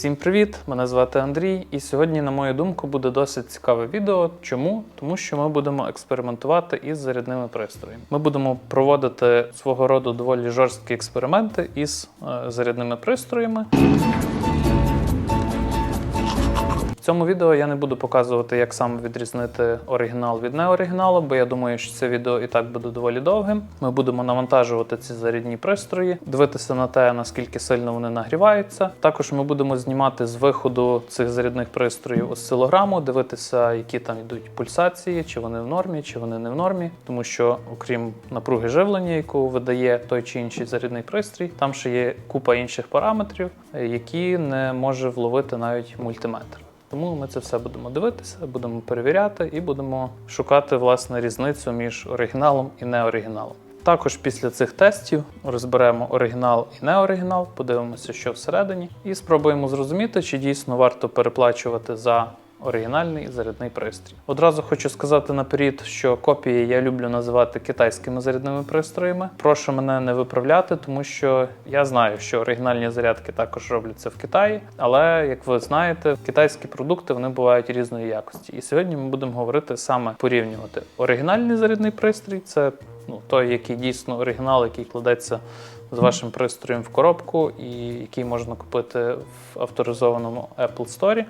Всім привіт! Мене звати Андрій, і сьогодні, на мою думку, буде досить цікаве відео. Чому? Тому що ми будемо експериментувати із зарядними пристроями. Ми будемо проводити свого роду доволі жорсткі експерименти із е, зарядними пристроями. Цьому відео я не буду показувати, як саме відрізнити оригінал від неоригіналу, бо я думаю, що це відео і так буде доволі довгим. Ми будемо навантажувати ці зарядні пристрої, дивитися на те, наскільки сильно вони нагріваються. Також ми будемо знімати з виходу цих зарядних пристроїв осцилограму, дивитися, які там йдуть пульсації, чи вони в нормі, чи вони не в нормі, тому що, окрім напруги живлення, яку видає той чи інший зарядний пристрій, там ще є купа інших параметрів, які не може вловити навіть мультиметр. Тому ми це все будемо дивитися, будемо перевіряти і будемо шукати власне різницю між оригіналом і неоригіналом. Також після цих тестів розберемо оригінал і неоригінал, подивимося, що всередині, і спробуємо зрозуміти, чи дійсно варто переплачувати за оригінальний зарядний пристрій. Одразу хочу сказати наперед, що копії я люблю називати китайськими зарядними пристроями. Прошу мене не виправляти, тому що я знаю, що оригінальні зарядки також робляться в Китаї, але як ви знаєте, китайські продукти вони бувають різної якості. І сьогодні ми будемо говорити саме порівнювати оригінальний зарядний пристрій. Це ну той, який дійсно оригінал, який кладеться з вашим пристроєм в коробку, і який можна купити в авторизованому Apple Store.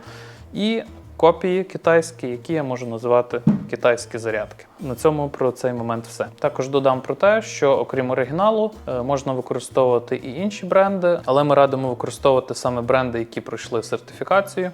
І копії китайські, які я можу називати китайські зарядки. На цьому про цей момент все. Також додам про те, що окрім оригіналу е, можна використовувати і інші бренди, але ми радимо використовувати саме бренди, які пройшли сертифікацію.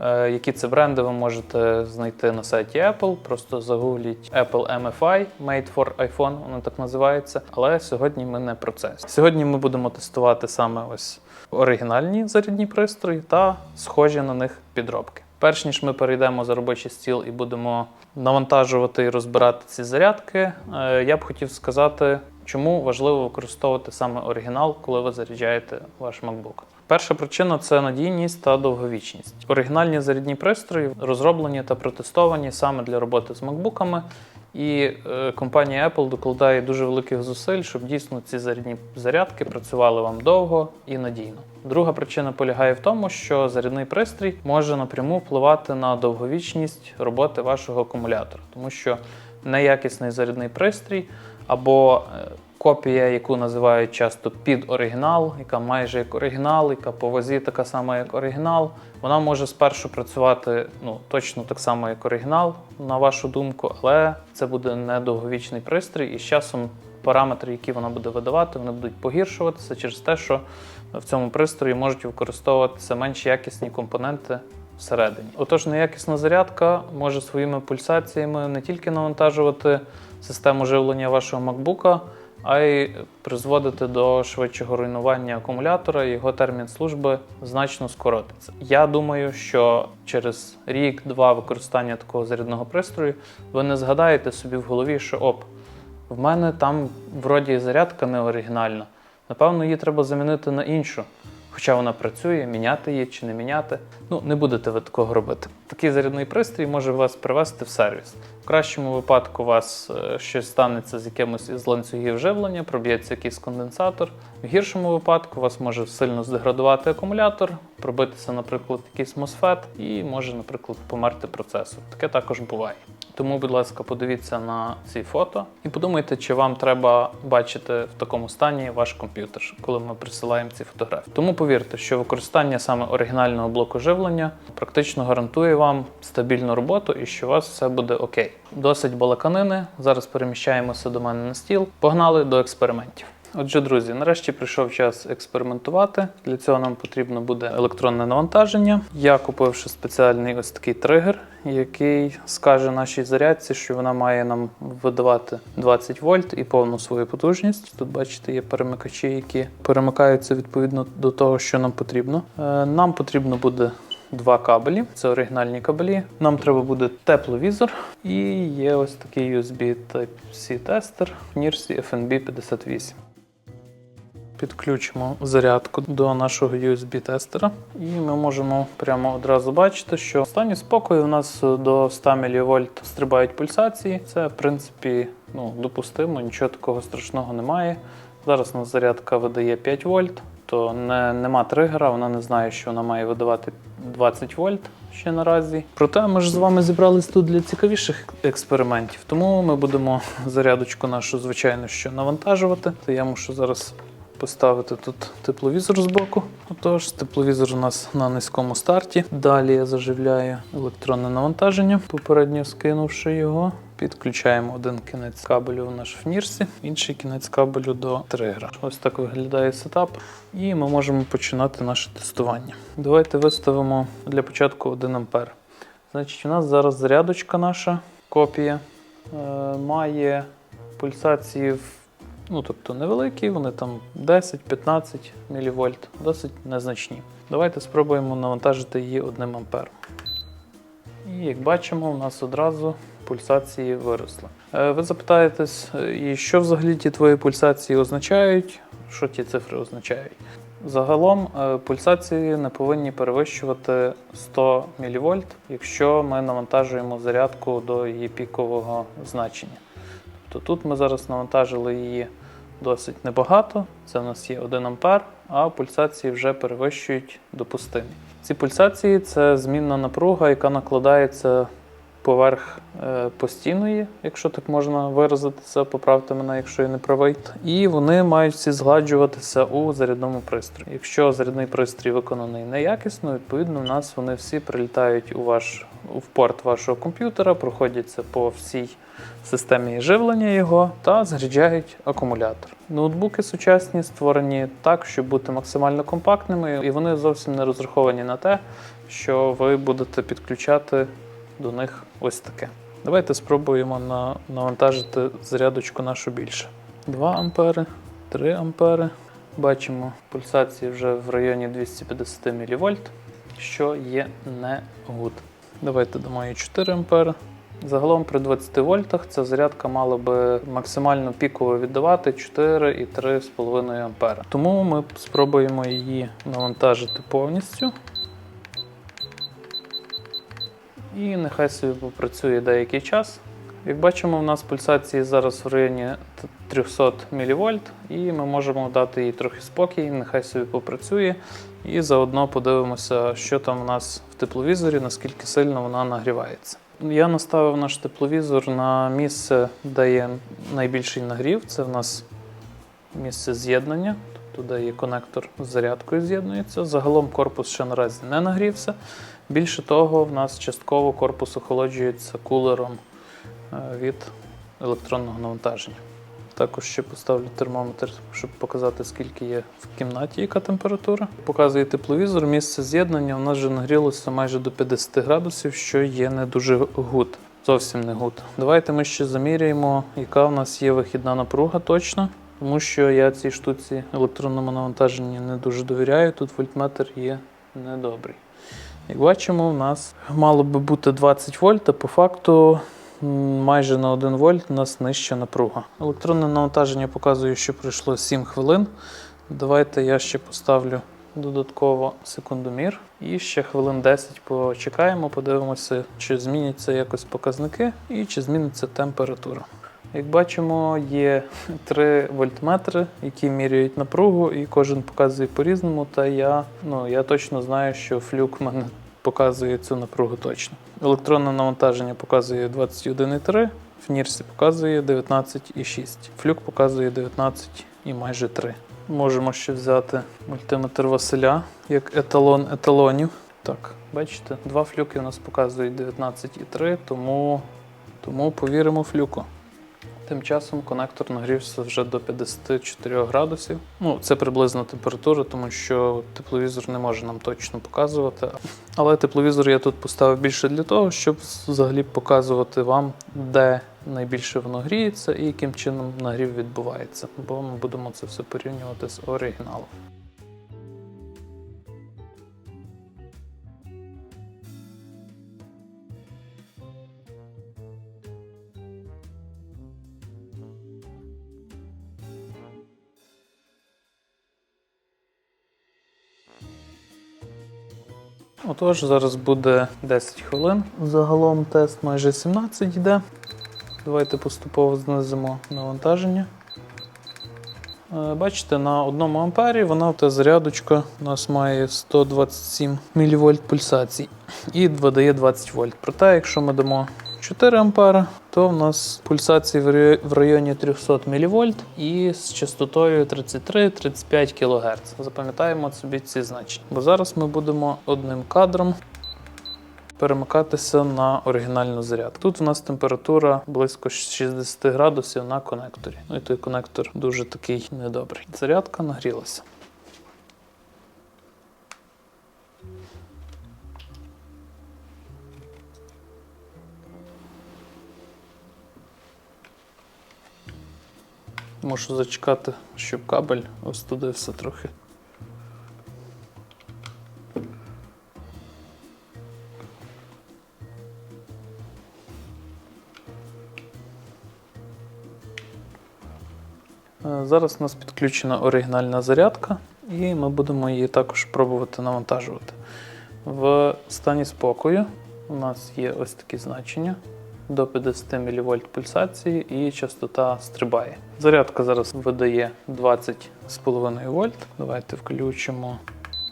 Е, Які це бренди ви можете знайти на сайті Apple. Просто загугліть Apple MFI Made for iPhone, воно так називається. Але сьогодні ми не про це. Сьогодні ми будемо тестувати саме ось оригінальні зарядні пристрої та схожі на них підробки. Перш ніж ми перейдемо за робочий стіл і будемо навантажувати і розбирати ці зарядки, е, я б хотів сказати, чому важливо використовувати саме оригінал, коли ви заряджаєте ваш MacBook. Перша причина це надійність та довговічність. Оригінальні зарядні пристрої розроблені та протестовані саме для роботи з макбуками. І е, компанія Apple докладає дуже великих зусиль, щоб дійсно ці зарядні зарядки працювали вам довго і надійно. Друга причина полягає в тому, що зарядний пристрій може напряму впливати на довговічність роботи вашого акумулятора, тому що неякісний зарядний пристрій або е, копія, яку називають часто під оригінал, яка майже як оригінал, яка по вазі така сама, як оригінал. Вона може спершу працювати ну, точно так само, як оригінал, на вашу думку, але це буде недовговічний пристрій, і з часом параметри, які вона буде видавати, вони будуть погіршуватися через те, що в цьому пристрої можуть використовуватися менш якісні компоненти всередині. Отож, неякісна зарядка може своїми пульсаціями не тільки навантажувати систему живлення вашого MacBook, а й призводити до швидшого руйнування акумулятора, його термін служби значно скоротиться. Я думаю, що через рік-два використання такого зарядного пристрою ви не згадаєте собі в голові, що оп, в мене там вроді зарядка не оригінальна. Напевно, її треба замінити на іншу. Хоча вона працює, міняти її чи не міняти. Ну, не будете ви такого робити. Такий зарядний пристрій може вас привести в сервіс. В кращому випадку у вас е, щось станеться з якимось із ланцюгів живлення, проб'ється якийсь конденсатор. В гіршому випадку у вас може сильно здеградувати акумулятор, пробитися, наприклад, якийсь MOSFET і може, наприклад, померти процесор. Таке також буває. Тому, будь ласка, подивіться на ці фото і подумайте, чи вам треба бачити в такому стані ваш комп'ютер, коли ми присилаємо ці фотографії. Тому повірте, що використання саме оригінального блоку живлення практично гарантує вам стабільну роботу і що у вас все буде окей. Досить балаканини. Зараз переміщаємося до мене на стіл. Погнали до експериментів. Отже, друзі, нарешті прийшов час експериментувати. Для цього нам потрібно буде електронне навантаження. Я купивши спеціальний ось такий тригер, який скаже нашій зарядці, що вона має нам видавати 20 вольт і повну свою потужність. Тут, бачите, є перемикачі, які перемикаються відповідно до того, що нам потрібно. Е, Нам потрібно буде. Два кабелі, це оригінальні кабелі. Нам треба буде тепловізор і є ось такий USB Type-C тестер NIRSI FNB 58. Підключимо зарядку до нашого USB-тестера, і ми можемо прямо одразу бачити, що в стані спокою у нас до 100 мВ стрибають пульсації. Це, в принципі, ну, допустимо, нічого такого страшного немає. Зараз у нас зарядка видає 5 вольт. Тобто не, нема тригера, вона не знає, що вона має видавати 20 вольт ще наразі. Проте ми ж з вами зібрались тут для цікавіших експериментів. Тому ми будемо зарядочку нашу, звичайно, що навантажувати. То я мушу зараз поставити тут тепловізор з боку. Отож, тепловізор у нас на низькому старті. Далі я заживляю електронне навантаження, попередньо скинувши його. Підключаємо один кінець кабелю в наш фнірсі, інший кінець кабелю до тригера. Ось так виглядає сетап, і ми можемо починати наше тестування. Давайте виставимо для початку 1 ампер. Значить, у нас зараз зарядочка наша копія е, має пульсації в Ну, тобто невеликі, вони там 10-15 мВ, досить незначні. Давайте спробуємо навантажити її 1 ампером. І як бачимо, у нас одразу пульсації виросли. Е, Ви запитаєтесь, е, і що взагалі ті твої пульсації означають? Що ті цифри означають? Загалом е, пульсації не повинні перевищувати 100 мВ, якщо ми навантажуємо зарядку до її пікового значення. Тобто тут ми зараз навантажили її досить небагато. Це в нас є 1 ампер, а пульсації вже перевищують допустимі. Ці пульсації це змінна напруга, яка накладається поверх е, постійної, якщо так можна виразитися, поправте мене, якщо я не правий. І вони мають всі згладжуватися у зарядному пристрої. Якщо зарядний пристрій виконаний неякісно, відповідно, в нас вони всі прилітають у ваш в порт вашого комп'ютера, проходяться по всій системі живлення його та заряджають акумулятор. Ноутбуки сучасні створені так, щоб бути максимально компактними, і вони зовсім не розраховані на те, що ви будете підключати до них ось таке. Давайте спробуємо на, навантажити зарядочку нашу більше. 2 ампери, 3 ампери. Бачимо пульсації вже в районі 250 мВ, що є не гуд. Давайте дамо їй 4 ампери. Загалом при 20 вольтах ця зарядка мала би максимально піково віддавати 4,3,5 ампера. Тому ми спробуємо її навантажити повністю. І нехай собі попрацює деякий час. Як бачимо, у нас пульсації зараз в районі 300 мВ, і ми можемо дати їй трохи спокій, нехай собі попрацює. І заодно подивимося, що там у нас в тепловізорі, наскільки сильно вона нагрівається. Я наставив наш тепловізор на місце, де є найбільший нагрів. Це в нас місце з'єднання, тобто де є конектор з зарядкою з'єднується. Загалом корпус ще наразі не нагрівся. Більше того, в нас частково корпус охолоджується кулером е, від електронного навантаження. Також ще поставлю термометр, щоб показати, скільки є в кімнаті, яка температура. Показує тепловізор, місце з'єднання. У нас вже нагрілося майже до 50 градусів, що є не дуже гуд. Зовсім не гуд. Давайте ми ще заміряємо, яка в нас є вихідна напруга точно. Тому що я цій штуці електронному навантаженні не дуже довіряю. Тут вольтметр є недобрий. Як бачимо, у нас мало би бути 20 вольт, а по факту майже на 1 вольт у нас нижча напруга. Електронне навантаження показує, що пройшло 7 хвилин. Давайте я ще поставлю додатково секундомір. І ще хвилин 10 почекаємо, подивимося, чи зміняться якось показники і чи зміниться температура. Як бачимо, є три вольтметри, які міряють напругу, і кожен показує по-різному. Та я, ну, я точно знаю, що флюк мене показує цю напругу точно. Електронне навантаження показує 21,3, в Нірсі показує 19,6. Флюк показує 19 і майже 3. Можемо ще взяти мультиметр Василя як еталон еталонів. Так, бачите, два флюки у нас показують 19,3, тому, тому повіримо флюку. Тим часом конектор нагрівся вже до 54 градусів. Ну, це приблизна температура, тому що тепловізор не може нам точно показувати. Але тепловізор я тут поставив більше для того, щоб взагалі показувати вам, де найбільше воно гріється і яким чином нагрів відбувається. Бо ми будемо це все порівнювати з оригіналом. Отож, зараз буде 10 хвилин. Загалом тест майже 17 йде. Давайте поступово знизимо навантаження. Е, Бачите, на 1 ампері вона та зарядочка у нас має 127 мВ пульсацій і видає 20 вольт. Проте, якщо ми дамо 4 ампера, то в нас пульсації в районі 300 мВ і з частотою 33-35 кГц. Запам'ятаємо собі ці значення. Бо зараз ми будемо одним кадром перемикатися на оригінальну зарядку. Тут у нас температура близько 60 градусів на конекторі. Ну і той конектор дуже такий недобрий. Зарядка нагрілася. Мушу зачекати, щоб кабель остудився трохи. Е, Зараз у нас підключена оригінальна зарядка, і ми будемо її також пробувати навантажувати. В стані спокою у нас є ось такі значення до 50 мВ пульсації і частота стрибає. Зарядка зараз видає 20,5 вольт. Давайте включимо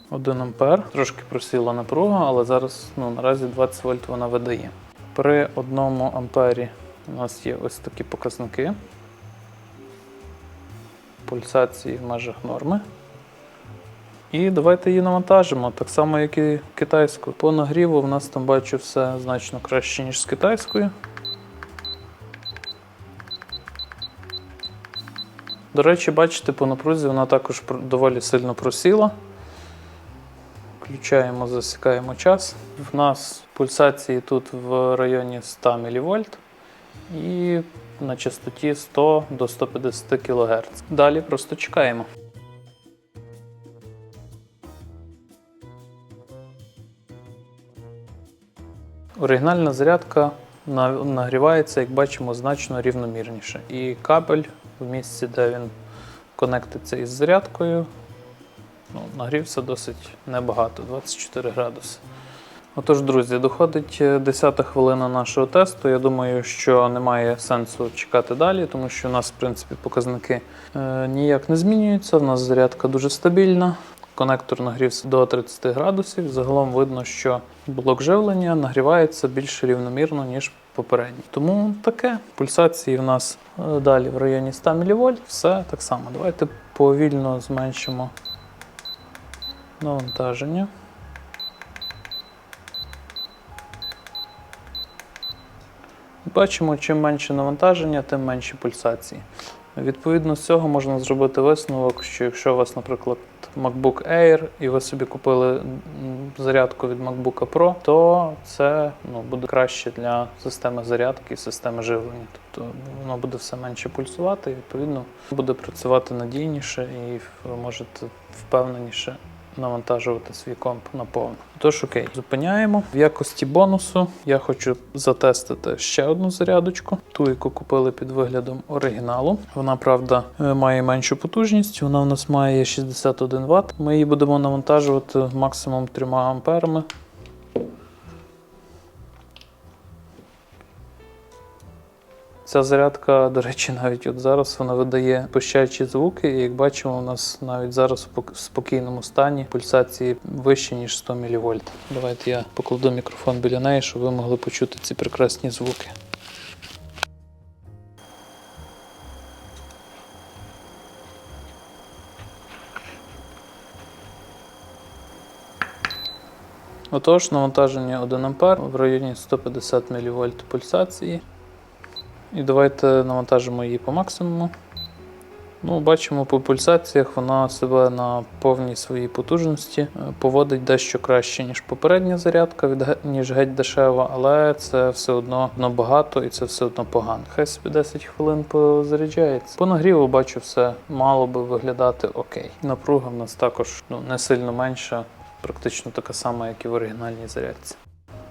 1 ампер. Трошки просіла напруга, але зараз ну, наразі 20 вольт вона видає. При 1 ампері у нас є ось такі показники пульсації в межах норми. І давайте її навантажимо, так само, як і китайську. По нагріву в нас там бачу все значно краще, ніж з китайською. До речі, бачите, по напрузі вона також доволі сильно просіла. Включаємо, засікаємо час. В нас пульсації тут в районі 100 мВ і на частоті 100 до 150 кГц. Далі просто чекаємо. Оригінальна зарядка нагрівається, як бачимо, значно рівномірніше. І кабель в місці, де він конектиться із зарядкою, ну, нагрівся досить небагато 24 градуси. Отож, друзі, доходить е, 10 хвилина нашого тесту. Я думаю, що немає сенсу чекати далі, тому що у нас, в принципі, показники е, ніяк не змінюються. У нас зарядка дуже стабільна. Конектор нагрівся до 30 градусів. Загалом видно, що блок живлення нагрівається більш рівномірно, ніж попередній. Тому таке. Пульсації в нас е, далі в районі 100 мВ. Все так само. Давайте повільно зменшимо навантаження. Бачимо, чим менше навантаження, тим менші пульсації. Відповідно з цього можна зробити висновок, що якщо у вас, наприклад, MacBook Air і ви собі купили зарядку від MacBook Pro, то це ну, буде краще для системи зарядки і системи живлення. Тобто воно буде все менше пульсувати, і відповідно буде працювати надійніше, і ви можете впевненіше навантажувати свій комп наповну. Тож окей, зупиняємо. В якості бонусу я хочу затестити ще одну зарядочку, ту, яку купили під виглядом оригіналу. Вона, правда, е, має меншу потужність. Вона у нас має 61 Вт. Ми її будемо навантажувати максимум 3 амперами. Ця зарядка, до речі, навіть от зараз вона видає пищачі звуки, і як бачимо, у нас навіть зараз в спокійному стані пульсації вищі, ніж 100 мВ. Давайте я покладу мікрофон біля неї, щоб ви могли почути ці прекрасні звуки. Отож, навантаження 1 А в районі 150 мВ пульсації. І давайте навантажимо її по максимуму. Ну, бачимо по пульсаціях, вона себе на повній своїй потужності е, поводить дещо краще, ніж попередня зарядка, ніж геть дешева, але це все одно набагато і це все одно погано. Хай собі 10 хвилин позаряджається. По нагріву бачу, все мало би виглядати окей. Напруга в нас також ну, не сильно менша, практично така сама, як і в оригінальній зарядці.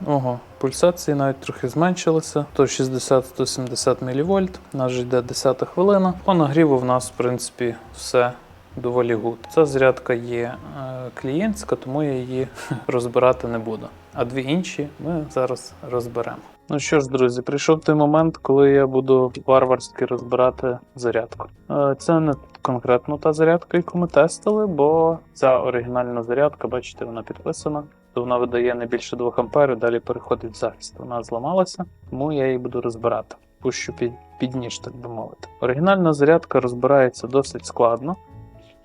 Ого, пульсації навіть трохи зменшилися. То 60-170 мВ. Нас вже йде 10 хвилина. По нагріву в нас, в принципі, все доволі гуд. Ця зарядка є е, клієнтська, тому я її розбирати не буду. А дві інші ми зараз розберемо. Ну що ж, друзі, прийшов той момент, коли я буду варварськи розбирати зарядку. Е, Це не конкретно та зарядка, яку ми тестили, бо ця оригінальна зарядка, бачите, вона підписана. То вона видає не більше 2 ампер, далі переходить в захист. Вона зламалася, тому я її буду розбирати. Пущу під, під ніж, так би мовити. Оригінальна зарядка розбирається досить складно,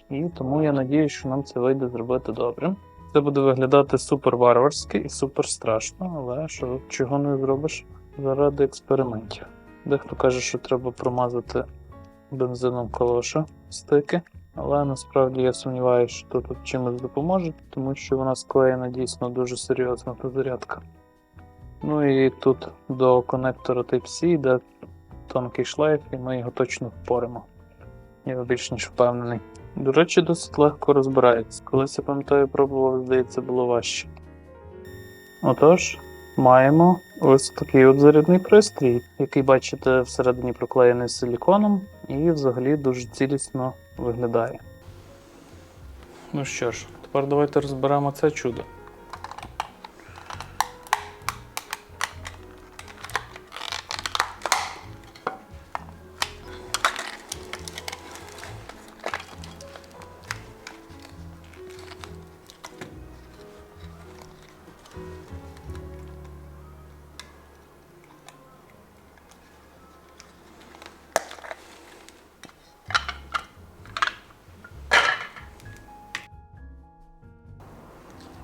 і тому я надію, що нам це вийде зробити добре. Це буде виглядати супер варварськи і супер страшно, але що чого не зробиш заради експериментів. Дехто каже, що треба промазати бензином калоша стики, але насправді я сумніваюся, що тут чимось допоможе, тому що вона склеєна дійсно дуже серйозно та зарядка. Ну і тут до конектора Type-C йде тонкий шлейф, і ми його точно впоримо. Я більш ніж впевнений. До речі, досить легко розбирається. Колись я пам'ятаю, пробував, здається, було важче. Отож, маємо ось такий от зарядний пристрій, який, бачите, всередині проклеєний силіконом і взагалі дуже цілісно виглядає. Ну що ж, тепер давайте розберемо це чудо.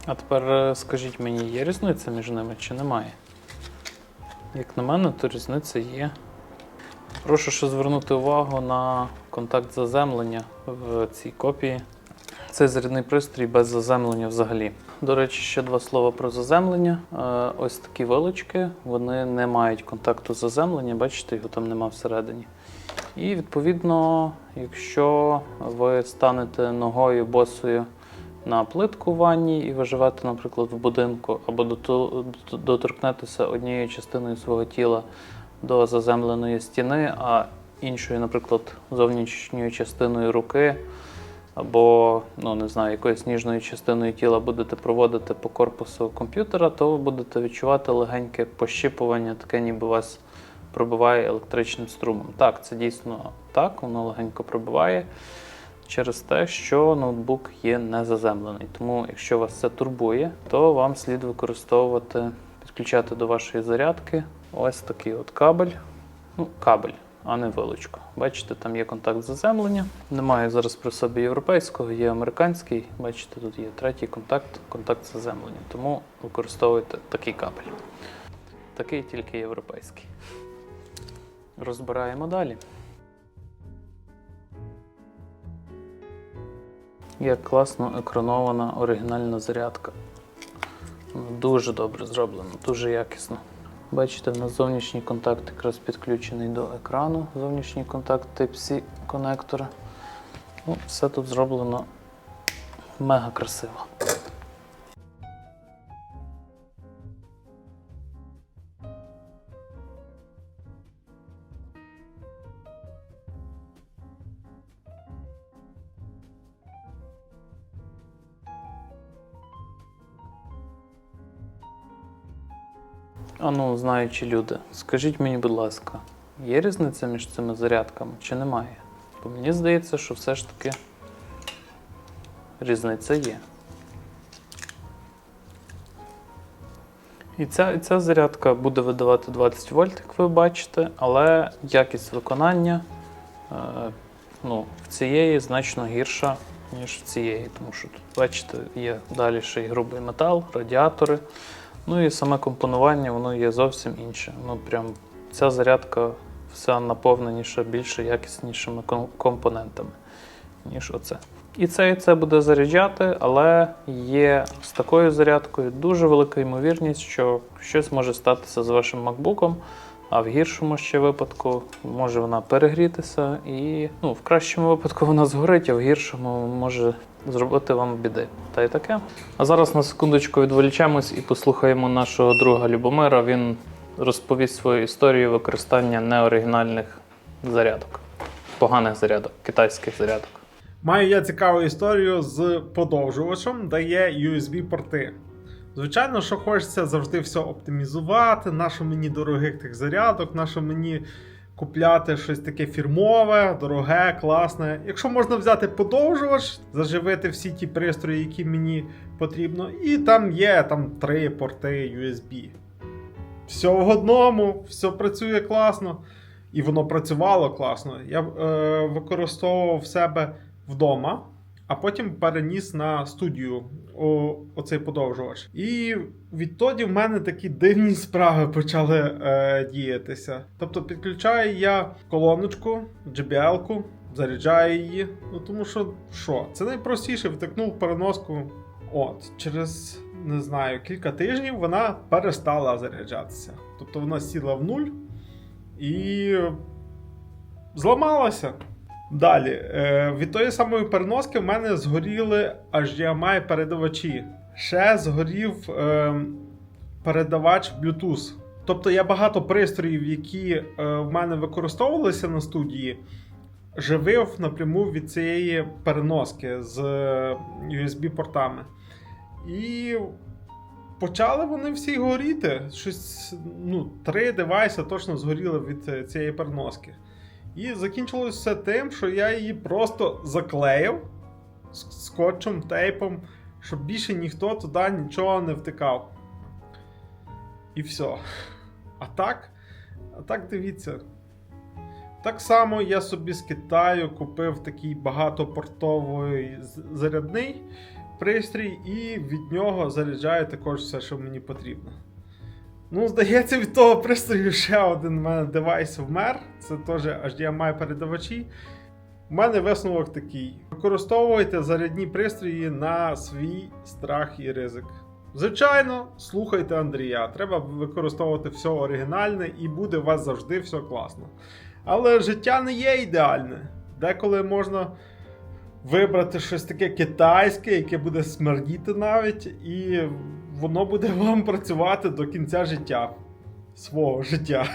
А тепер е, скажіть мені, є різниця між ними чи немає? Як на мене, то різниця є. Прошу ще звернути увагу на контакт заземлення в цій копії. Цей зарядний пристрій без заземлення взагалі. До речі, ще два слова про заземлення. Е, Ось такі вилочки, вони не мають контакту заземлення, бачите, його там нема всередині. І відповідно, якщо ви станете ногою босою на плитку в ванні і ви живете, наприклад, в будинку, або доторкнетеся однією частиною свого тіла до заземленої стіни, а іншою, наприклад, зовнішньою частиною руки, або ну не знаю, якоюсь ніжною частиною тіла будете проводити по корпусу комп'ютера, то ви будете відчувати легеньке пощипування, таке ніби вас пробиває електричним струмом. Так, це дійсно так, воно легенько пробиває через те, що ноутбук є не заземлений. Тому, якщо вас це турбує, то вам слід використовувати, підключати до вашої зарядки ось такий от кабель. Ну, кабель, а не вилочку. Бачите, там є контакт заземлення. Немає зараз при собі європейського, є американський. Бачите, тут є третій контакт, контакт заземлення. Тому використовуйте такий кабель. Такий тільки європейський. Розбираємо далі. Як класно екранована оригінальна зарядка. Дуже добре зроблено, дуже якісно. Бачите, в нас зовнішній контакт якраз підключений до екрану, зовнішній контакт Type-C конектора. Ну, все тут зроблено мега красиво. А ну, знаючі люди, скажіть мені, будь ласка, є різниця між цими зарядками чи немає? Бо мені здається, що все ж таки різниця є. І ця, ця зарядка буде видавати 20 вольт, як ви бачите, але якість виконання е, ну, в цієї значно гірша, ніж в цієї. Тому що тут, бачите, є далі ще й грубий метал, радіатори. Ну і саме компонування воно є зовсім інше. Ну прям ця зарядка вся наповненіша більше якіснішими ком- компонентами, ніж оце. І це і це буде заряджати, але є з такою зарядкою дуже велика ймовірність, що щось може статися з вашим MacBook, а в гіршому ще випадку може вона перегрітися, і ну, в кращому випадку вона згорить, а в гіршому може зробити вам біди. Та й таке. А зараз на секундочку відволічемось і послухаємо нашого друга Любомира. Він розповість свою історію використання неоригінальних зарядок, поганих зарядок, китайських зарядок. Маю я цікаву історію з подовжувачем, де є USB-порти. Звичайно, що хочеться завжди все оптимізувати, нащо мені дорогих тих зарядок, нащо мені купляти щось таке фірмове, дороге, класне. Якщо можна взяти подовжувач, заживити всі ті пристрої, які мені потрібно, і там є там три порти USB. Все в одному, все працює класно. І воно працювало класно. Я е, використовував себе вдома, а потім переніс на студію о, оцей подовжувач. І відтоді в мене такі дивні справи почали е, діятися. Тобто підключаю я колоночку, JBL-ку, заряджаю її. Ну тому що що? Це найпростіше, втикнув переноску. От, через не знаю, кілька тижнів вона перестала заряджатися. Тобто вона сіла в нуль і зламалася. Далі, е, від тої самої переноски в мене згоріли HDMI передавачі. Ще згорів е, передавач Bluetooth. Тобто я багато пристроїв, які е, в мене використовувалися на студії, живив напряму від цієї переноски з USB-портами. І почали вони всі горіти. Щось, ну, три девайси точно згоріли від цієї переноски. І закінчилося все тим, що я її просто заклеїв скотчем, тейпом, щоб більше ніхто туди нічого не втикав. І все. А так, а так дивіться. Так само я собі з Китаю купив такий багатопортовий зарядний пристрій, і від нього заряджаю також все, що мені потрібно. Ну, здається, від того пристрою ще один у мене девайс вмер. Це теж HDMI передавачі. У мене висновок такий: використовуйте зарядні пристрої на свій страх і ризик. Звичайно, слухайте Андрія. Треба використовувати все оригінальне і буде у вас завжди все класно. Але життя не є ідеальне. Деколи можна вибрати щось таке китайське, яке буде смердіти навіть, і воно буде вам працювати до кінця життя. Свого життя.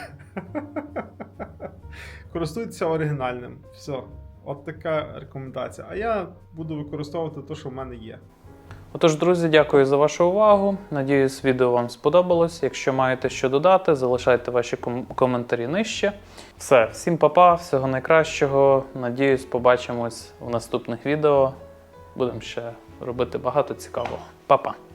Користуйтеся оригінальним. Все. От така рекомендація. А я буду використовувати те, що в мене є. Отож, друзі, дякую за вашу увагу. Надіюсь, відео вам сподобалось. Якщо маєте що додати, залишайте ваші ком- коментарі нижче. Все, всім па-па, всього найкращого. Надіюсь, побачимось в наступних відео. Будемо ще робити багато цікавого. Па-па!